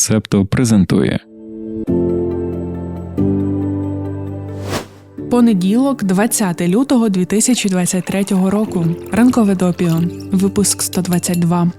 Септо презентує Понеділок, 20 лютого 2023 року. Ранкове допіо. Випуск 122.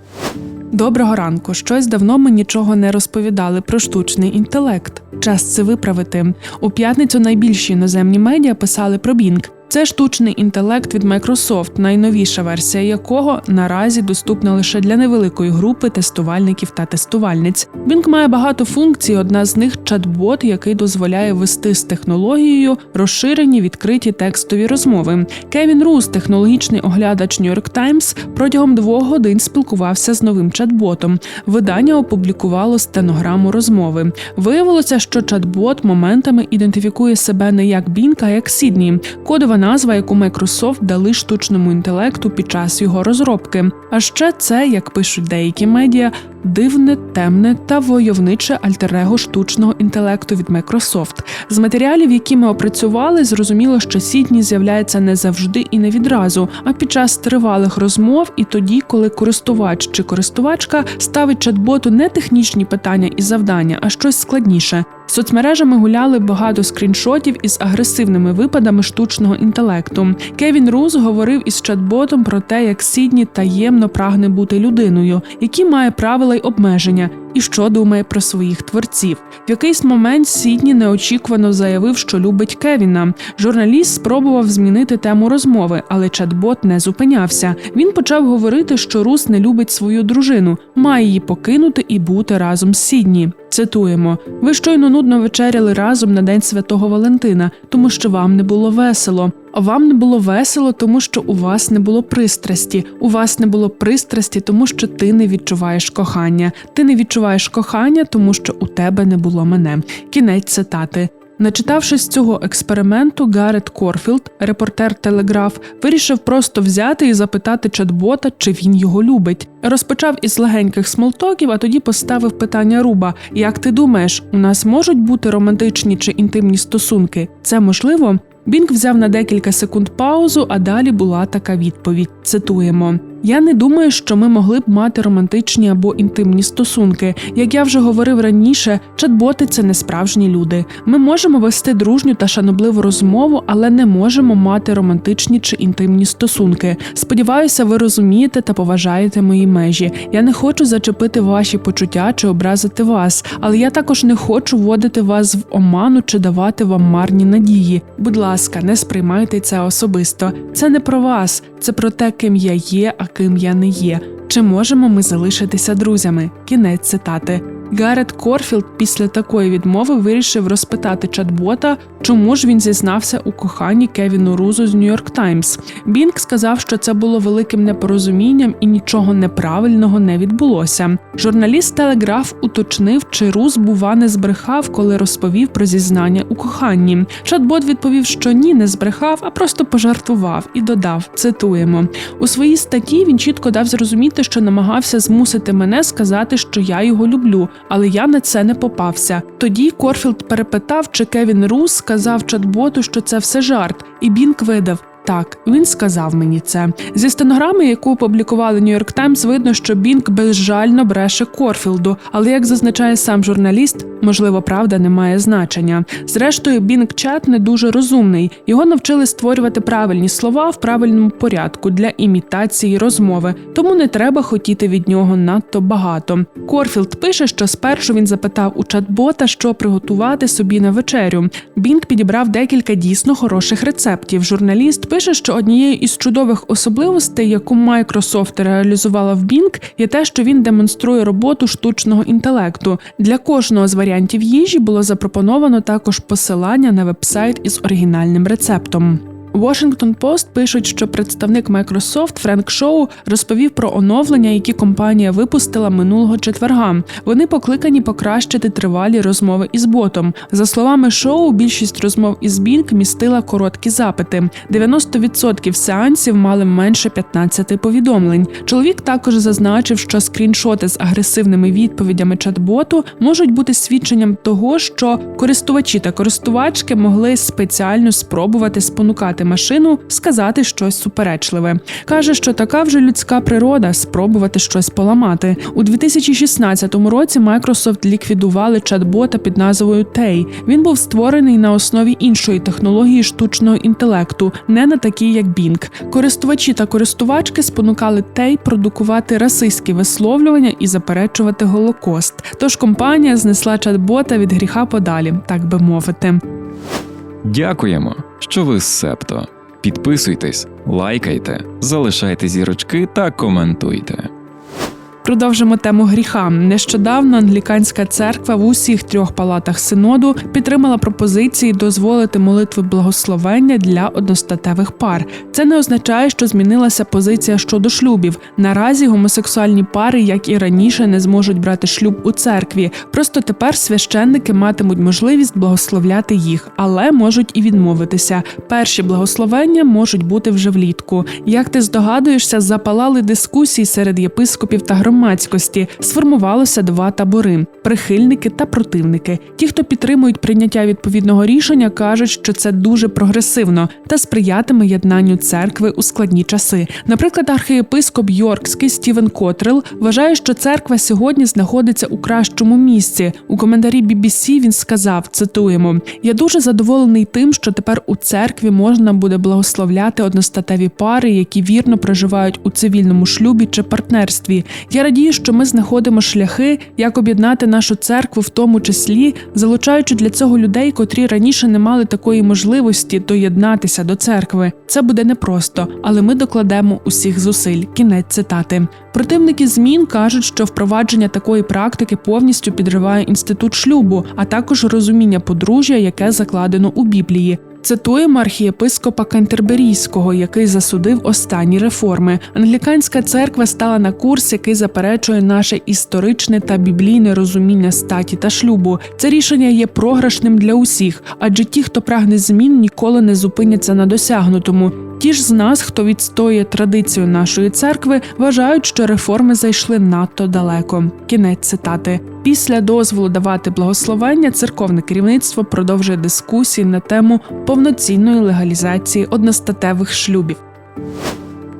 Доброго ранку. Щось давно ми нічого не розповідали про штучний інтелект. Час це виправити. У п'ятницю найбільші іноземні медіа писали про Bing. Це штучний інтелект від Microsoft, найновіша версія якого наразі доступна лише для невеликої групи тестувальників та тестувальниць. Bing має багато функцій. Одна з них чат-бот, який дозволяє вести з технологією розширені відкриті текстові розмови. Кевін Рус, технологічний оглядач York Times, протягом двох годин спілкувався з новим чат-ботом. Видання опублікувало стенограму розмови. Виявилося, що чат-бот моментами ідентифікує себе не як Bing, а як Сідні. Кодова назва, яку Microsoft дали штучному інтелекту під час його розробки. А ще це, як пишуть деякі медіа, дивне, темне та войовниче альтерего штучного інтелекту від Microsoft. З матеріалів, які ми опрацювали, зрозуміло, що Сідні з'являється не завжди і не відразу, а під час тривалих розмов і тоді, коли користувач чи користувачка ставить чат-боту не технічні питання і завдання, а щось складніше. Соцмережами гуляли багато скріншотів із агресивними випадами штучного інтелекту. Кевін Руз говорив із чат-ботом про те, як Сідні таємно прагне бути людиною, які має правила й обмеження, і що думає про своїх творців. В якийсь момент Сідні неочікувано заявив, що любить Кевіна. Журналіст спробував змінити тему розмови, але чат-бот не зупинявся. Він почав говорити, що Рус не любить свою дружину, має її покинути і бути разом з Сідні. Цитуємо: ви щойно нудно вечеряли разом на День Святого Валентина, тому що вам не було весело. Вам не було весело, тому що у вас не було пристрасті. У вас не було пристрасті, тому що ти не відчуваєш кохання. Ти не відчуваєш кохання, тому що у тебе не було мене. Кінець цитати. Начитавшись цього експерименту, Гарет Корфілд, репортер Телеграф, вирішив просто взяти і запитати чат-бота, чи він його любить. Розпочав із легеньких смолтоків, а тоді поставив питання Руба: Як ти думаєш, у нас можуть бути романтичні чи інтимні стосунки? Це можливо? Бінк взяв на декілька секунд паузу, а далі була така відповідь. Цитуємо: Я не думаю, що ми могли б мати романтичні або інтимні стосунки. Як я вже говорив раніше, чат-боти – це не справжні люди. Ми можемо вести дружню та шанобливу розмову, але не можемо мати романтичні чи інтимні стосунки. Сподіваюся, ви розумієте та поважаєте мої межі. Я не хочу зачепити ваші почуття чи образити вас, але я також не хочу вводити вас в оману чи давати вам марні надії. Будь ласка, не сприймайте це особисто. Це не про вас, це про те, ким я є, а ким я не є. Чи можемо ми залишитися друзями? Кінець цитати. Гарет Корфілд після такої відмови вирішив розпитати чат-бота, чому ж він зізнався у коханні Кевіну Рузу з Нью-Йорк Таймс. Бінк сказав, що це було великим непорозумінням і нічого неправильного не відбулося. Журналіст Телеграф уточнив, чи Руз, бува, не збрехав, коли розповів про зізнання у коханні. Чат-бот відповів, що ні, не збрехав, а просто пожартував і додав: цитуємо у своїй статті. Він чітко дав зрозуміти, що намагався змусити мене сказати, що я його люблю але я на це не попався. Тоді Корфілд перепитав, чи Кевін Рус сказав чат-боту, що це все жарт, і Бінк видав. Так, він сказав мені це зі стенограми, яку опублікували Нью-Йорк Таймс, видно, що Бінк безжально бреше Корфілду, але як зазначає сам журналіст, можливо, правда не має значення. Зрештою, Бінк чат не дуже розумний. Його навчили створювати правильні слова в правильному порядку для імітації розмови, тому не треба хотіти від нього надто багато. Корфілд пише, що спершу він запитав у чат-бота, що приготувати собі на вечерю. Бінк підібрав декілька дійсно хороших рецептів. Журналіст пише, що однією із чудових особливостей, яку Microsoft реалізувала в Bing, є те, що він демонструє роботу штучного інтелекту. Для кожного з варіантів їжі було запропоновано також посилання на вебсайт із оригінальним рецептом. Washington Post пишуть, що представник Microsoft Френк Шоу розповів про оновлення, які компанія випустила минулого четверга. Вони покликані покращити тривалі розмови із ботом. За словами шоу, більшість розмов із Bing містила короткі запити. 90% сеансів мали менше 15 повідомлень. Чоловік також зазначив, що скріншоти з агресивними відповідями чат-боту можуть бути свідченням того, що користувачі та користувачки могли спеціально спробувати спонукати підігнати машину, сказати щось суперечливе. Каже, що така вже людська природа спробувати щось поламати. У 2016 році Microsoft ліквідували чат-бота під назвою Tay. Він був створений на основі іншої технології штучного інтелекту, не на такій, як Bing. Користувачі та користувачки спонукали Tay продукувати расистські висловлювання і заперечувати Голокост. Тож компанія знесла чат-бота від гріха подалі, так би мовити. Дякуємо, що ви з Септо. Підписуйтесь, лайкайте, залишайте зірочки та коментуйте. Продовжимо тему гріха. Нещодавно англіканська церква в усіх трьох палатах синоду підтримала пропозиції дозволити молитви благословення для одностатевих пар. Це не означає, що змінилася позиція щодо шлюбів. Наразі гомосексуальні пари, як і раніше, не зможуть брати шлюб у церкві. Просто тепер священники матимуть можливість благословляти їх, але можуть і відмовитися. Перші благословення можуть бути вже влітку. Як ти здогадуєшся, запалали дискусії серед єпископів та громадськості. Сформувалося два табори: прихильники та противники. Ті, хто підтримують прийняття відповідного рішення, кажуть, що це дуже прогресивно та сприятиме єднанню церкви у складні часи. Наприклад, архієпископ Йоркський Стівен Котрел вважає, що церква сьогодні знаходиться у кращому місці. У коментарі BBC він сказав: цитуємо: Я дуже задоволений тим, що тепер у церкві можна буде благословляти одностатеві пари, які вірно проживають у цивільному шлюбі чи партнерстві. Я радію, що ми знаходимо шляхи, як об'єднати нашу церкву, в тому числі залучаючи для цього людей, котрі раніше не мали такої можливості доєднатися до церкви. Це буде непросто, але ми докладемо усіх зусиль. Кінець цитати. Противники змін кажуть, що впровадження такої практики повністю підриває інститут шлюбу, а також розуміння подружжя, яке закладено у Біблії. Цитуємо архієпископа Кентерберійського, який засудив останні реформи. Англіканська церква стала на курс, який заперечує наше історичне та біблійне розуміння статі та шлюбу. Це рішення є програшним для усіх, адже ті, хто прагне змін, ніколи не зупиняться на досягнутому. Ті ж з нас, хто відстоює традицію нашої церкви, вважають, що реформи зайшли надто далеко. Кінець цитати. Після дозволу давати благословення церковне керівництво продовжує дискусії на тему повноцінної легалізації одностатевих шлюбів.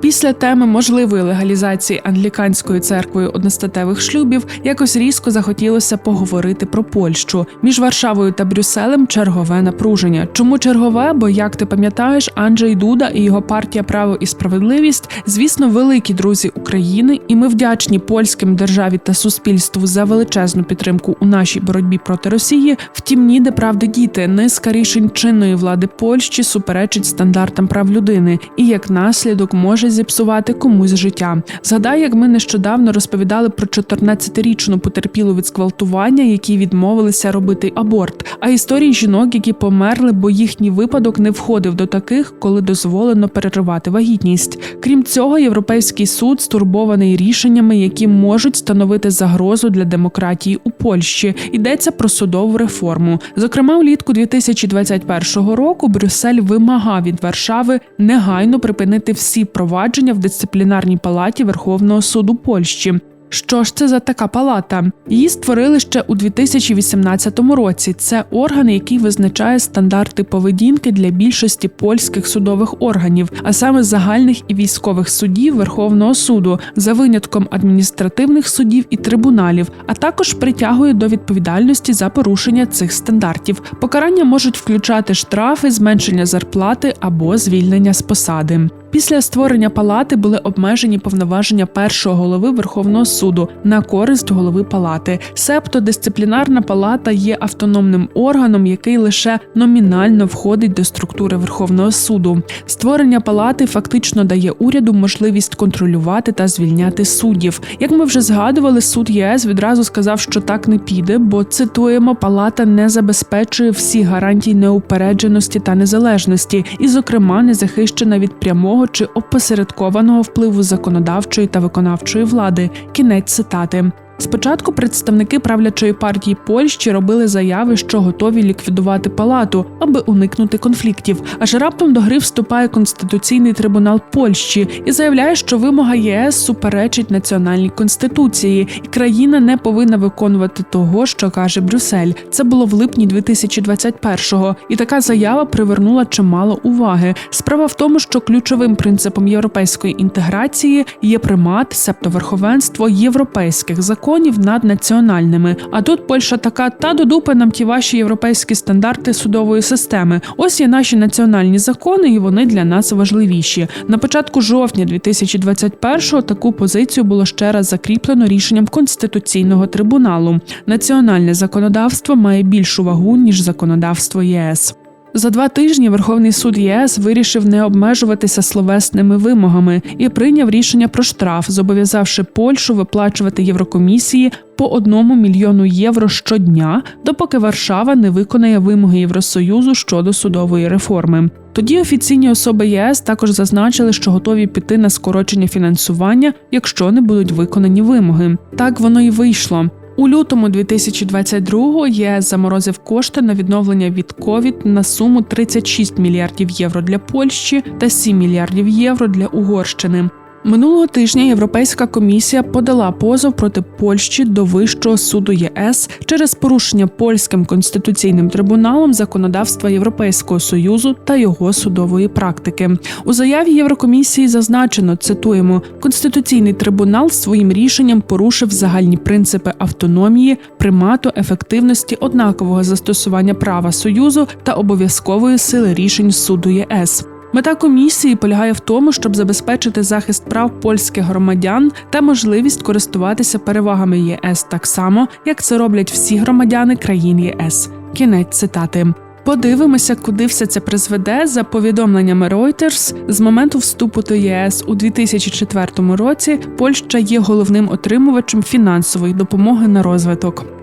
Після теми можливої легалізації англіканською церквою одностатевих шлюбів якось різко захотілося поговорити про Польщу між Варшавою та Брюсселем чергове напруження. Чому чергове? Бо як ти пам'ятаєш, Анджей Дуда і його партія Право і справедливість, звісно, великі друзі України, і ми вдячні польським державі та суспільству за величезну підтримку у нашій боротьбі проти Росії. Втім, ніде правди діти низка рішень чинної влади Польщі суперечить стандартам прав людини, і як наслідок може зіпсувати комусь життя. Згадай, як ми нещодавно розповідали про 14-річну потерпілу від зґвалтування, які відмовилися робити аборт, а історії жінок, які померли, бо їхній випадок не входив до таких, коли дозволено переривати вагітність. Крім цього, європейський суд стурбований рішеннями, які можуть становити загрозу для демократії у Польщі. Йдеться про судову реформу. Зокрема, влітку 2021 року Брюссель вимагав від Варшави негайно припинити всі провадження в дисциплінарній палаті Верховного суду Польщі. Що ж це за така палата? Її створили ще у 2018 році. Це орган, який визначає стандарти поведінки для більшості польських судових органів, а саме загальних і військових судів Верховного суду, за винятком адміністративних судів і трибуналів, а також притягує до відповідальності за порушення цих стандартів. Покарання можуть включати штрафи, зменшення зарплати або звільнення з посади. Після створення палати були обмежені повноваження першого голови Верховного суду на користь голови палати. Себто дисциплінарна палата є автономним органом, який лише номінально входить до структури Верховного суду. Створення палати фактично дає уряду можливість контролювати та звільняти суддів. Як ми вже згадували, суд ЄС відразу сказав, що так не піде, бо цитуємо, палата не забезпечує всі гарантії неупередженості та незалежності, і, зокрема, не захищена від прямого чи опосередкованого впливу законодавчої та виконавчої влади. Кінець цитати. Спочатку представники правлячої партії Польщі робили заяви, що готові ліквідувати палату, аби уникнути конфліктів. Аж раптом до гри вступає конституційний трибунал Польщі і заявляє, що вимога ЄС суперечить національній конституції, і країна не повинна виконувати того, що каже Брюссель. Це було в липні 2021-го, і така заява привернула чимало уваги. Справа в тому, що ключовим принципом європейської інтеграції є примат, себто верховенство європейських законів над національними. А тут Польща така та до дупи нам ті ваші європейські стандарти судової системи. Ось є наші національні закони, і вони для нас важливіші. На початку жовтня 2021-го таку позицію було ще раз закріплено рішенням конституційного трибуналу. Національне законодавство має більшу вагу ніж законодавство ЄС. За два тижні Верховний суд ЄС вирішив не обмежуватися словесними вимогами і прийняв рішення про штраф, зобов'язавши Польщу виплачувати Єврокомісії по одному мільйону євро щодня, допоки Варшава не виконає вимоги Євросоюзу щодо судової реформи. Тоді офіційні особи ЄС також зазначили, що готові піти на скорочення фінансування, якщо не будуть виконані вимоги. Так воно і вийшло. У лютому 2022-го ЄС заморозив кошти на відновлення від ковід на суму 36 мільярдів євро для Польщі та 7 мільярдів євро для Угорщини. Минулого тижня Європейська комісія подала позов проти Польщі до Вищого суду ЄС через порушення польським конституційним трибуналом законодавства Європейського союзу та його судової практики. У заяві Єврокомісії зазначено цитуємо: Конституційний трибунал своїм рішенням порушив загальні принципи автономії, примату, ефективності, однакового застосування права союзу та обов'язкової сили рішень суду ЄС. Мета комісії полягає в тому, щоб забезпечити захист прав польських громадян та можливість користуватися перевагами ЄС так само, як це роблять всі громадяни країн ЄС. Кінець цитати. Подивимося, куди все це призведе за повідомленнями Reuters, з моменту вступу до ЄС у 2004 році. Польща є головним отримувачем фінансової допомоги на розвиток.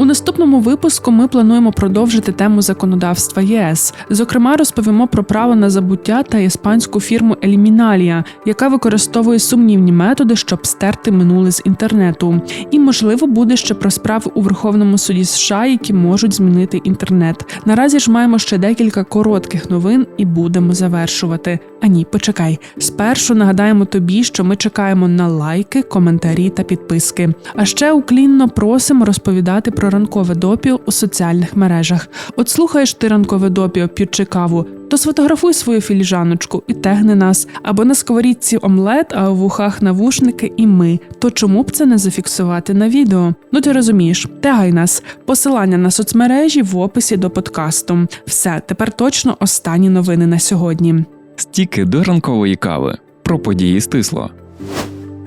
У наступному випуску ми плануємо продовжити тему законодавства ЄС. Зокрема, розповімо про право на забуття та іспанську фірму Еліміналія, яка використовує сумнівні методи, щоб стерти минуле з інтернету. І можливо буде ще про справи у Верховному суді США, які можуть змінити інтернет. Наразі ж маємо ще декілька коротких новин і будемо завершувати. А ні, почекай. Спершу нагадаємо тобі, що ми чекаємо на лайки, коментарі та підписки. А ще уклінно просимо розповідати про ранкове допіо у соціальних мережах. От слухаєш ти ранкове допіо, п'ючи каву, то сфотографуй свою філіжаночку і тегни нас, або на сковорідці омлет, а у вухах навушники і ми. То чому б це не зафіксувати на відео? Ну ти розумієш, тегай нас. Посилання на соцмережі в описі до подкасту. Все, тепер точно останні новини на сьогодні. Стіки до ранкової кави. Про події стисло.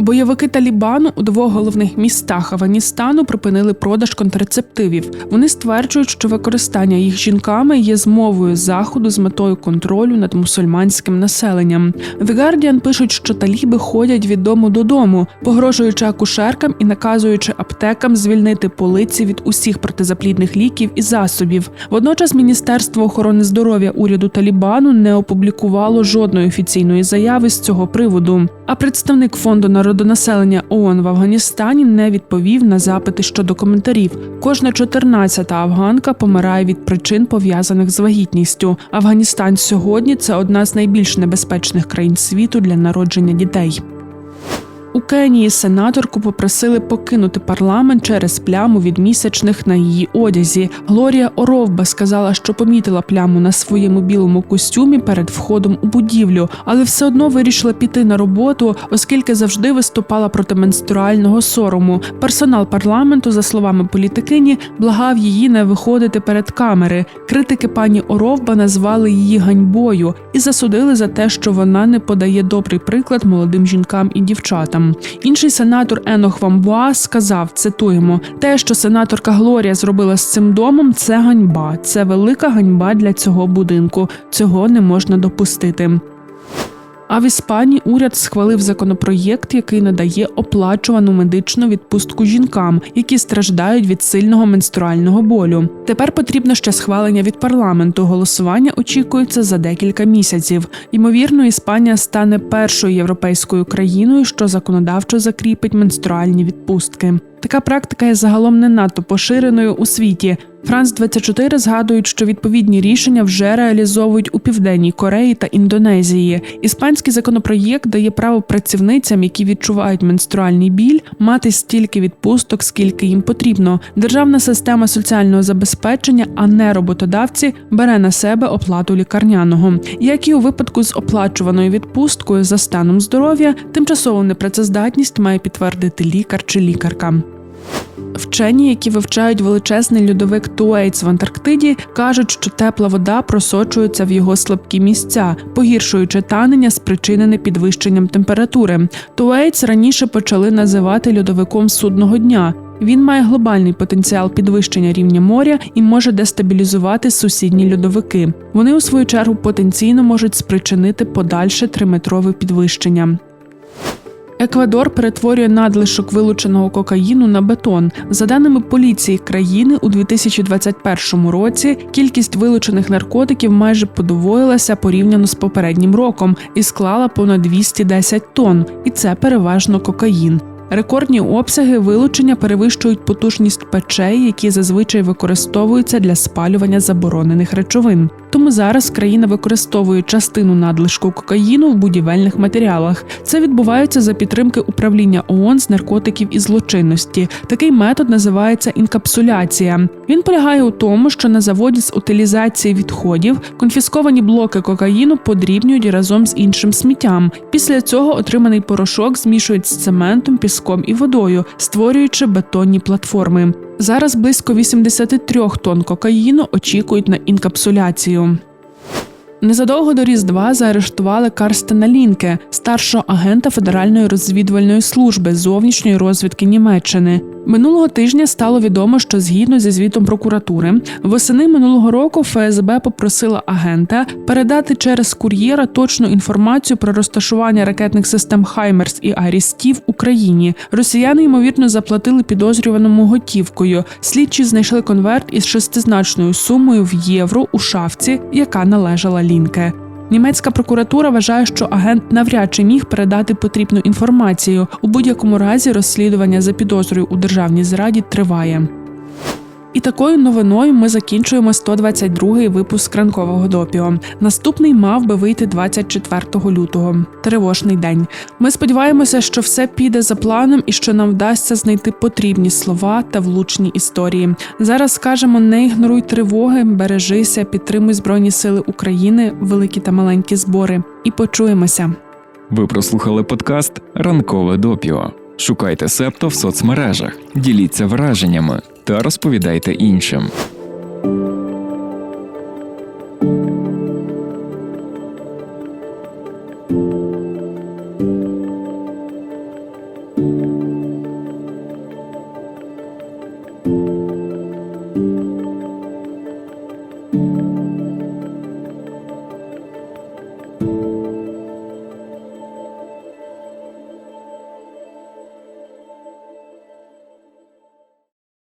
Бойовики Талібану у двох головних містах Афганістану припинили продаж контрацептивів. Вони стверджують, що використання їх жінками є змовою заходу з метою контролю над мусульманським населенням. The пишуть, що таліби ходять від дому додому, погрожуючи акушеркам і наказуючи аптекам звільнити полиці від усіх протизаплідних ліків і засобів. Водночас Міністерство охорони здоров'я уряду Талібану не опублікувало жодної офіційної заяви з цього приводу. А представник фонду народонаселення ООН в Афганістані не відповів на запити щодо коментарів. Кожна 14-та афганка помирає від причин пов'язаних з вагітністю. Афганістан сьогодні це одна з найбільш небезпечних країн світу для народження дітей. У Кенії сенаторку попросили покинути парламент через пляму від місячних на її одязі. Глорія Оровба сказала, що помітила пляму на своєму білому костюмі перед входом у будівлю, але все одно вирішила піти на роботу, оскільки завжди виступала проти менструального сорому. Персонал парламенту, за словами політикині, благав її не виходити перед камери. Критики пані Оровба назвали її ганьбою і засудили за те, що вона не подає добрий приклад молодим жінкам і дівчатам. Інший сенатор Енох Вамбуа сказав: цитуємо: те, що сенаторка Глорія зробила з цим домом, це ганьба. Це велика ганьба для цього будинку. Цього не можна допустити. А в Іспанії уряд схвалив законопроєкт, який надає оплачувану медичну відпустку жінкам, які страждають від сильного менструального болю. Тепер потрібно ще схвалення від парламенту. Голосування очікується за декілька місяців. Ймовірно, Іспанія стане першою європейською країною, що законодавчо закріпить менструальні відпустки. Така практика є загалом не надто поширеною у світі. Франс 24 згадують, що відповідні рішення вже реалізовують у південній Кореї та Індонезії. Іспанський законопроєкт дає право працівницям, які відчувають менструальний біль, мати стільки відпусток, скільки їм потрібно. Державна система соціального забезпечення, а не роботодавці, бере на себе оплату лікарняного. Як і у випадку з оплачуваною відпусткою за станом здоров'я, тимчасову непрацездатність має підтвердити лікар чи лікарка. Вчені, які вивчають величезний льодовик Туейтс в Антарктиді, кажуть, що тепла вода просочується в його слабкі місця, погіршуючи танення, спричинене підвищенням температури. Туейтс раніше почали називати льодовиком судного дня. Він має глобальний потенціал підвищення рівня моря і може дестабілізувати сусідні льодовики. Вони у свою чергу потенційно можуть спричинити подальше триметрове підвищення. Еквадор перетворює надлишок вилученого кокаїну на бетон. За даними поліції країни, у 2021 році кількість вилучених наркотиків майже подвоїлася порівняно з попереднім роком і склала понад 210 тонн. І це переважно кокаїн. Рекордні обсяги вилучення перевищують потужність печей, які зазвичай використовуються для спалювання заборонених речовин. Тому зараз країна використовує частину надлишку кокаїну в будівельних матеріалах. Це відбувається за підтримки управління ООН з наркотиків і злочинності. Такий метод називається інкапсуляція. Він полягає у тому, що на заводі з утилізації відходів конфісковані блоки кокаїну подрібнюють разом з іншим сміттям. Після цього отриманий порошок змішують з цементом, піском і водою, створюючи бетонні платформи. Зараз близько 83 тонн кокаїну очікують на інкапсуляцію. Незадовго до Різдва заарештували Карстена Лінке, старшого агента Федеральної розвідувальної служби зовнішньої розвідки Німеччини. Минулого тижня стало відомо, що згідно зі звітом прокуратури, восени минулого року ФСБ попросила агента передати через кур'єра точну інформацію про розташування ракетних систем Хаймерс і Арісті в Україні. Росіяни ймовірно заплатили підозрюваному готівкою. Слідчі знайшли конверт із шестизначною сумою в євро у шафці, яка належала Лінке. Німецька прокуратура вважає, що агент навряд чи міг передати потрібну інформацію. У будь-якому разі розслідування за підозрою у державній зраді триває. І такою новиною ми закінчуємо 122-й випуск ранкового допіо. Наступний мав би вийти 24 лютого. Тривожний день. Ми сподіваємося, що все піде за планом і що нам вдасться знайти потрібні слова та влучні історії. Зараз скажемо: не ігноруй тривоги, бережися, підтримуй Збройні Сили України, великі та маленькі збори. І почуємося. Ви прослухали подкаст Ранкове допіо. Шукайте Септо в соцмережах, діліться враженнями та розповідайте іншим.